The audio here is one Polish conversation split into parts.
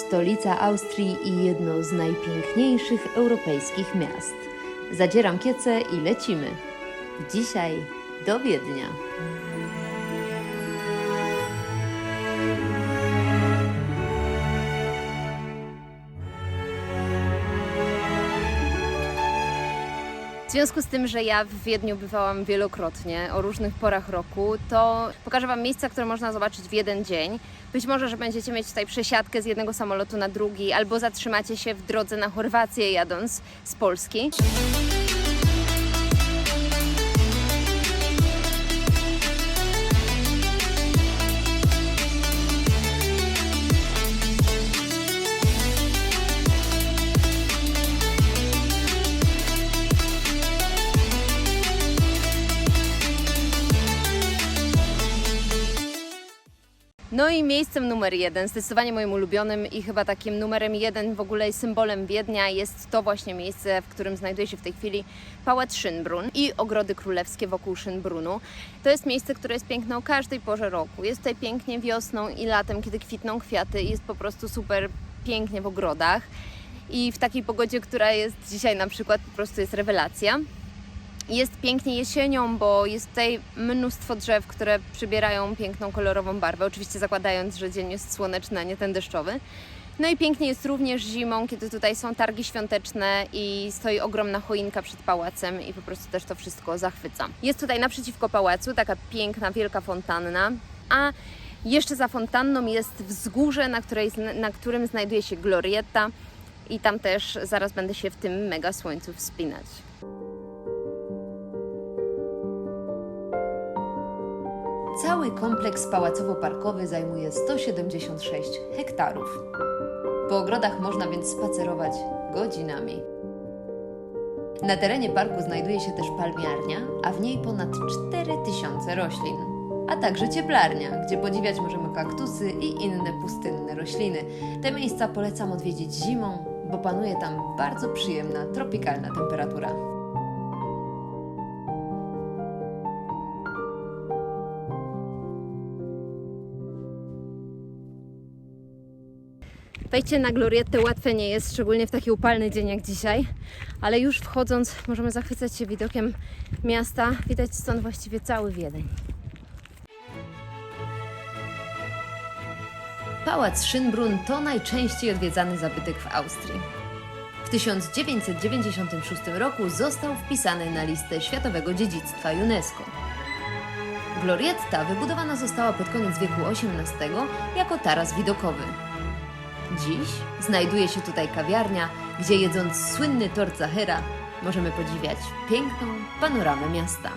stolica Austrii i jedno z najpiękniejszych europejskich miast. Zadzieram kiece i lecimy. Dzisiaj do Wiednia. W związku z tym, że ja w Wiedniu bywałam wielokrotnie o różnych porach roku, to pokażę Wam miejsca, które można zobaczyć w jeden dzień. Być może, że będziecie mieć tutaj przesiadkę z jednego samolotu na drugi, albo zatrzymacie się w drodze na Chorwację jadąc z Polski. No i miejscem numer jeden, zdecydowanie moim ulubionym i chyba takim numerem jeden w ogóle symbolem Wiednia jest to właśnie miejsce, w którym znajduje się w tej chwili Pałac Schönbrunn i ogrody królewskie wokół Schönbrunnu. To jest miejsce, które jest piękne o każdej porze roku. Jest tutaj pięknie wiosną i latem, kiedy kwitną kwiaty i jest po prostu super pięknie w ogrodach. I w takiej pogodzie, która jest dzisiaj na przykład, po prostu jest rewelacja. Jest pięknie jesienią, bo jest tutaj mnóstwo drzew, które przybierają piękną kolorową barwę, oczywiście zakładając, że dzień jest słoneczny, a nie ten deszczowy. No i pięknie jest również zimą, kiedy tutaj są targi świąteczne i stoi ogromna choinka przed pałacem i po prostu też to wszystko zachwyca. Jest tutaj naprzeciwko pałacu taka piękna, wielka fontanna, a jeszcze za fontanną jest wzgórze, na, której, na którym znajduje się glorietta i tam też zaraz będę się w tym mega słońcu wspinać. Cały kompleks pałacowo-parkowy zajmuje 176 hektarów. Po ogrodach można więc spacerować godzinami. Na terenie parku znajduje się też palmiarnia, a w niej ponad 4000 roślin, a także cieplarnia, gdzie podziwiać możemy kaktusy i inne pustynne rośliny. Te miejsca polecam odwiedzić zimą, bo panuje tam bardzo przyjemna tropikalna temperatura. Wejście na glorietę łatwe nie jest, szczególnie w taki upalny dzień jak dzisiaj, ale już wchodząc możemy zachwycać się widokiem miasta. Widać stąd właściwie cały Wiedeń. Pałac Schönbrunn to najczęściej odwiedzany zabytek w Austrii. W 1996 roku został wpisany na listę Światowego Dziedzictwa UNESCO. Glorietta wybudowana została pod koniec wieku XVIII jako taras widokowy. Dziś znajduje się tutaj kawiarnia, gdzie jedząc słynny tort Zachera możemy podziwiać piękną panoramę miasta.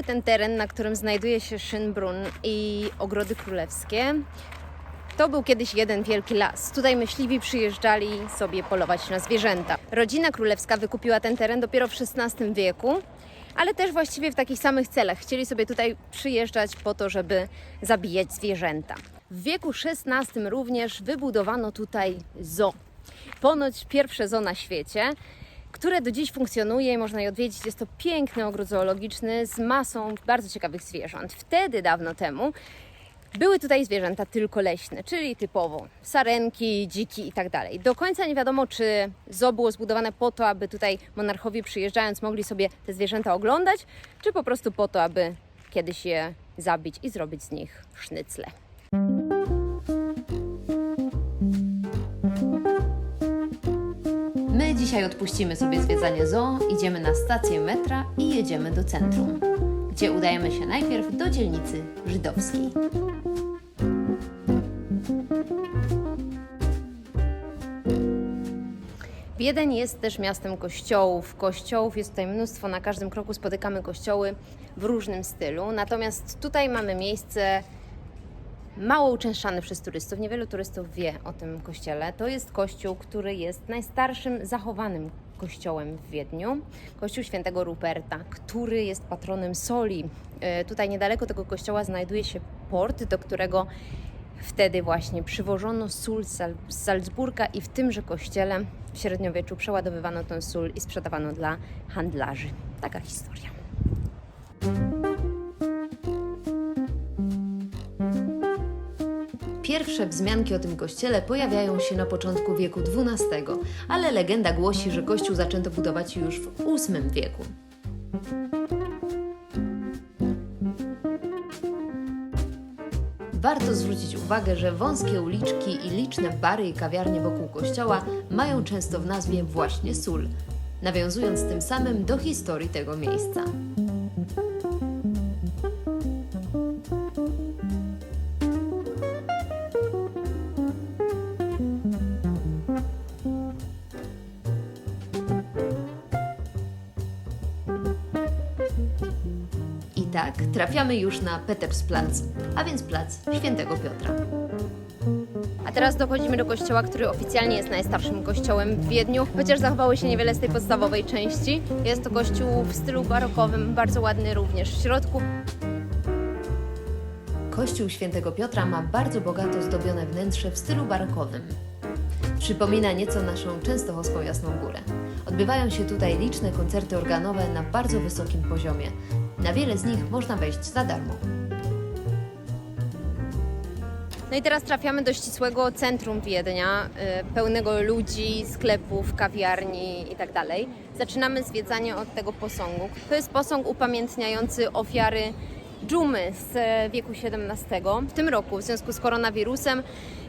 Cały ten teren, na którym znajduje się Schönbrunn i ogrody królewskie, to był kiedyś jeden wielki las. Tutaj myśliwi przyjeżdżali sobie polować na zwierzęta. Rodzina królewska wykupiła ten teren dopiero w XVI wieku, ale też właściwie w takich samych celach. Chcieli sobie tutaj przyjeżdżać po to, żeby zabijać zwierzęta. W wieku XVI również wybudowano tutaj zoo. Ponoć pierwsze zoo na świecie które do dziś funkcjonuje i można je odwiedzić. Jest to piękny ogród zoologiczny z masą bardzo ciekawych zwierząt. Wtedy, dawno temu, były tutaj zwierzęta tylko leśne, czyli typowo sarenki, dziki i tak dalej. Do końca nie wiadomo, czy zoo było zbudowane po to, aby tutaj monarchowie przyjeżdżając mogli sobie te zwierzęta oglądać, czy po prostu po to, aby kiedyś je zabić i zrobić z nich sznycle. Dzisiaj odpuścimy sobie zwiedzanie zoo, idziemy na stację metra i jedziemy do centrum, gdzie udajemy się najpierw do dzielnicy żydowskiej. Wiedeń jest też miastem kościołów. Kościołów jest tutaj mnóstwo, na każdym kroku spotykamy kościoły w różnym stylu. Natomiast tutaj mamy miejsce mało uczęszczany przez turystów. Niewielu turystów wie o tym kościele. To jest kościół, który jest najstarszym zachowanym kościołem w Wiedniu. Kościół świętego Ruperta, który jest patronem soli. E, Tutaj niedaleko tego kościoła znajduje się port, do którego wtedy właśnie przywożono sól z Sal- z Salzburga i w tymże kościele w średniowieczu przeładowywano tę sól i sprzedawano dla handlarzy. Taka historia. Pierwsze wzmianki o tym kościele pojawiają się na początku wieku XII, ale legenda głosi, że kościół zaczęto budować już w VIII wieku. Warto zwrócić uwagę, że wąskie uliczki i liczne bary i kawiarnie wokół kościoła mają często w nazwie właśnie sól, nawiązując tym samym do historii tego miejsca. Tak trafiamy już na Petersplatz, a więc plac Świętego Piotra. A teraz dochodzimy do kościoła, który oficjalnie jest najstarszym kościołem w Wiedniu, chociaż zachowało się niewiele z tej podstawowej części. Jest to kościół w stylu barokowym, bardzo ładny również w środku. Kościół Świętego Piotra ma bardzo bogato zdobione wnętrze w stylu barokowym. Przypomina nieco naszą częstochowską Jasną Górę. Odbywają się tutaj liczne koncerty organowe na bardzo wysokim poziomie. Na wiele z nich można wejść za darmo. No i teraz trafiamy do ścisłego centrum Wiednia, y, pełnego ludzi, sklepów, kawiarni itd. Zaczynamy zwiedzanie od tego posągu. To jest posąg upamiętniający ofiary dżumy z e, wieku XVII. W tym roku, w związku z koronawirusem,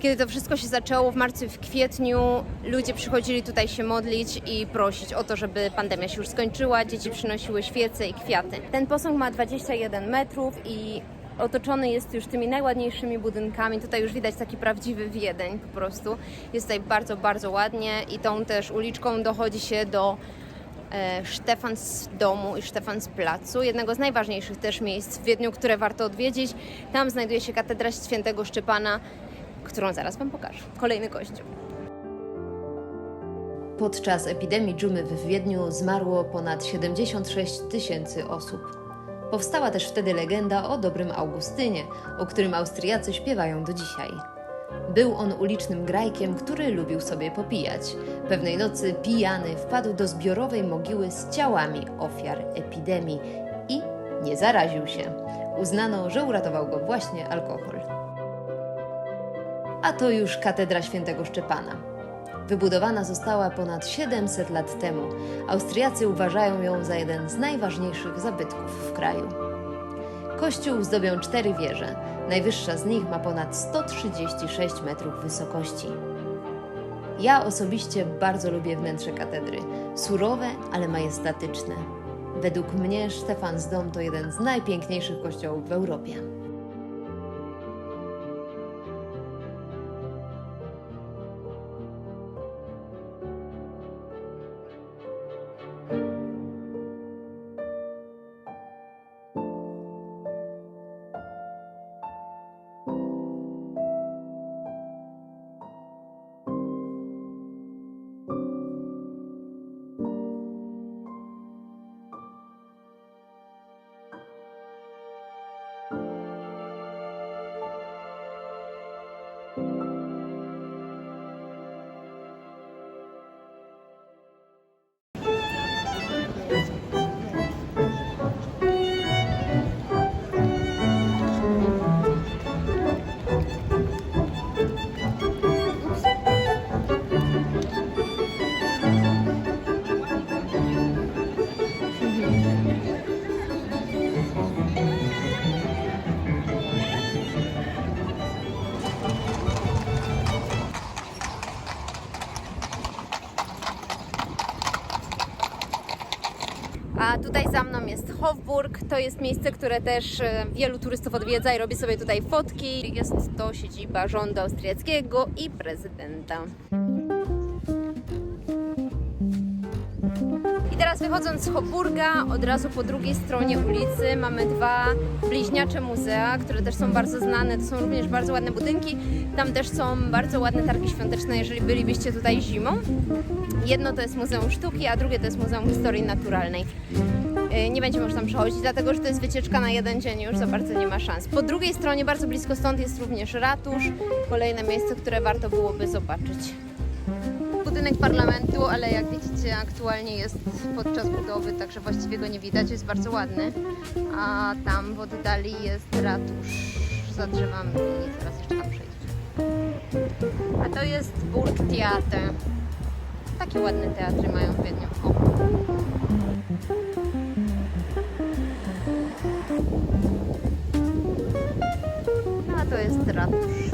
kiedy to wszystko się zaczęło w marcu i w kwietniu, ludzie przychodzili tutaj się modlić i prosić o to, żeby pandemia się już skończyła. Dzieci przynosiły świece i kwiaty. Ten posąg ma 21 metrów i otoczony jest już tymi najładniejszymi budynkami. Tutaj już widać taki prawdziwy Wiedeń po prostu. Jest tutaj bardzo, bardzo ładnie i tą też uliczką dochodzi się do e, Stefans domu i Stefans placu, jednego z najważniejszych też miejsc w Wiedniu, które warto odwiedzić. Tam znajduje się katedra świętego Szczepana, którą zaraz Wam pokażę. Kolejny kościół. Podczas epidemii dżumy w Wiedniu zmarło ponad 76 tysięcy osób. Powstała też wtedy legenda o dobrym Augustynie, o którym Austriacy śpiewają do dzisiaj. Był on ulicznym grajkiem, który lubił sobie popijać. Pewnej nocy pijany wpadł do zbiorowej mogiły z ciałami ofiar epidemii i nie zaraził się. Uznano, że uratował go właśnie alkohol. A to już katedra świętego Szczepana. Wybudowana została ponad 700 lat temu. Austriacy uważają ją za jeden z najważniejszych zabytków w kraju. Kościół zdobią cztery wieże. Najwyższa z nich ma ponad 136 metrów wysokości. Ja osobiście bardzo lubię wnętrze katedry. Surowe, ale majestatyczne. Według mnie Stefans Dom to jeden z najpiękniejszych kościołów w Europie. Hofburg. To jest miejsce, które też e, wielu turystów odwiedza i robi sobie tutaj fotki. Jest to siedziba rządu austriackiego i prezydenta. I teraz wychodząc z Hoburga, od razu po drugiej stronie ulicy mamy dwa bliźniacze muzea, które też są bardzo znane. To są również bardzo ładne budynki. Tam też są bardzo ładne targi świąteczne, jeżeli bylibyście tutaj zimą. Jedno to jest Muzeum Sztuki, a drugie to jest Muzeum Historii Naturalnej. Yy, Nie będzie można tam przechodzić, dlatego że to jest wycieczka na jeden dzień, już za bardzo nie ma szans. Po drugiej stronie, bardzo blisko stąd, jest również ratusz, kolejne miejsce, które warto byłoby zobaczyć. Budynek parlamentu, ale jak widzicie, aktualnie jest podczas budowy, także właściwie go nie widać, jest bardzo ładny. A tam w oddali jest ratusz za drzewami i teraz jeszcze tam przejdziemy. A to jest Burgtheater. Takie ładne teatry mają w Wiedniu. O. ratusz,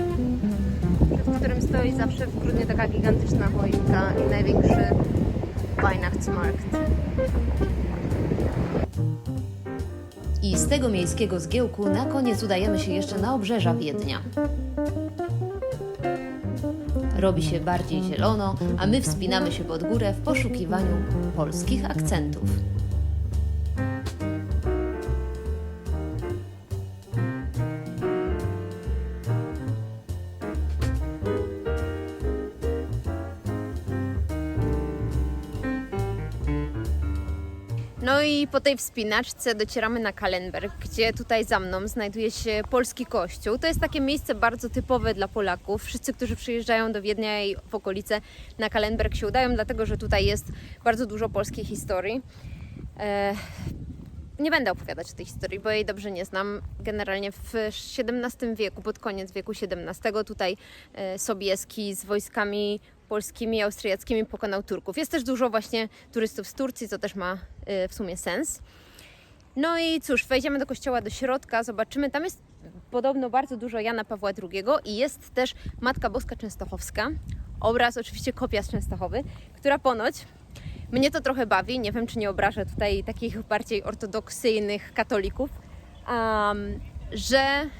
przed którym stoi zawsze w grudniu taka gigantyczna choinka i największy Weihnachtsmarkt. I z tego miejskiego zgiełku na koniec udajemy się jeszcze na obrzeża Wiednia. Robi się bardziej zielono, a my wspinamy się pod górę w poszukiwaniu polskich akcentów. Po tej wspinaczce docieramy na Kalenberg, gdzie tutaj za mną znajduje się polski kościół. To jest takie miejsce bardzo typowe dla Polaków. Wszyscy, którzy przyjeżdżają do Wiednia i w okolice na Kalenberg się udają, dlatego że tutaj jest bardzo dużo polskiej historii. E, nie będę opowiadać o tej historii, bo jej dobrze nie znam. Generalnie w XVII wieku, pod koniec wieku XVII, tutaj e, Sobieski z wojskami polskimi i austriackimi pokonał Turków. Jest też dużo właśnie turystów z Turcji, co też ma e, w sumie sens. No i cóż, wejdziemy do kościoła do środka, zobaczymy. Tam jest podobno bardzo dużo Jana Pawła II i jest też Matka Boska Częstochowska. Obraz, oczywiście kopia z Częstochowy, która ponoć mnie to trochę bawi. Nie wiem, czy nie obrażę tutaj takich bardziej ortodoksyjnych katolików, um, że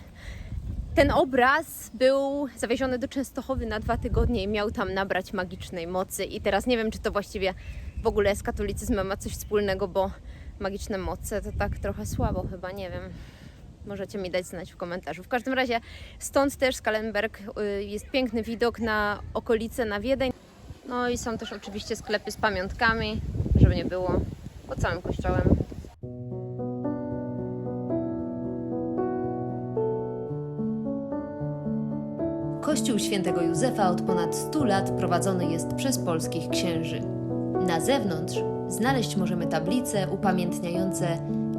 ten obraz był zawieziony do Częstochowy na dwa tygodnie i miał tam nabrać magicznej mocy. I teraz nie wiem, czy to właściwie w ogóle z katolicyzmem ma coś wspólnego, bo magiczne moce to tak trochę słabo chyba, nie wiem. Możecie mi dać znać w komentarzu. W każdym razie stąd też z Kalenberg y, jest piękny widok na okolice, na Wiedeń. No i są też oczywiście sklepy z pamiątkami, żeby nie było, pod całym kościołem. Kościół świętego Józefa od ponad 100 lat prowadzony jest przez polskich księży. Na zewnątrz znaleźć możemy tablice upamiętniające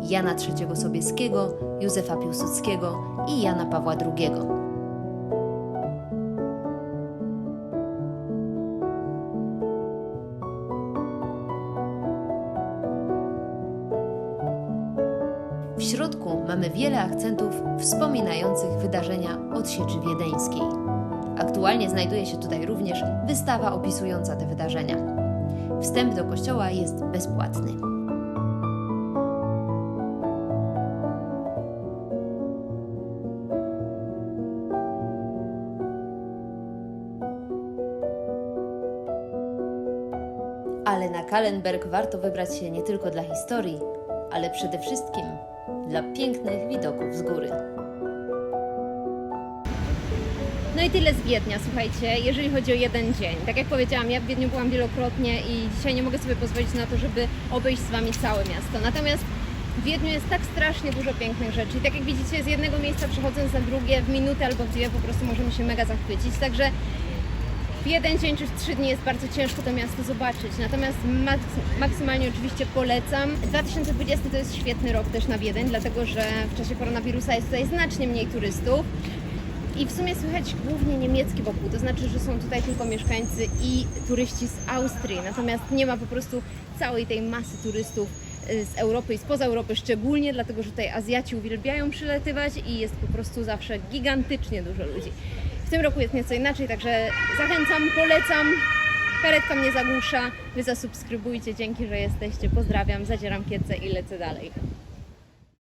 Jana III Sobieskiego, Józefa Piłsudskiego i Jana Pawła II. W środku mamy wiele akcentów wspominających wydarzenia od sieczy wiedeńskiej. Aktualnie znajduje się tutaj również wystawa opisująca te wydarzenia. Wstęp do kościoła jest bezpłatny. Ale na Kallenberg warto wybrać się nie tylko dla historii, ale przede wszystkim dla pięknych widoków z góry. No i tyle z Wiednia, słuchajcie, jeżeli chodzi o jeden dzień. Tak jak powiedziałam, ja w Wiedniu byłam wielokrotnie i dzisiaj nie mogę sobie pozwolić na to, żeby obejść z Wami całe miasto. Natomiast w Wiedniu jest tak strasznie dużo pięknych rzeczy i tak jak widzicie, z jednego miejsca przechodząc na drugie, w minutę albo w dwie po prostu możemy się mega zachwycić. Także w jeden dzień czy w trzy dni jest bardzo ciężko to miasto zobaczyć. Natomiast mak- maksymalnie oczywiście polecam. 2020 to jest świetny rok też na Wiedeń, dlatego że w czasie koronawirusa jest tutaj znacznie mniej turystów. I w sumie słychać głównie niemiecki wokół, to znaczy, że są tutaj tylko mieszkańcy i turyści z Austrii, natomiast nie ma po prostu całej tej masy turystów y, z Europy i spoza Europy, szczególnie dlatego, że tutaj Azjaci uwielbiają przylatywać i jest po prostu zawsze gigantycznie dużo ludzi. W tym roku jest nieco inaczej, także zachęcam, polecam. Karetka mnie zagłusza, wy zasubskrybujcie, dzięki, że jesteście. Pozdrawiam, zadzieram kiece i lecę dalej.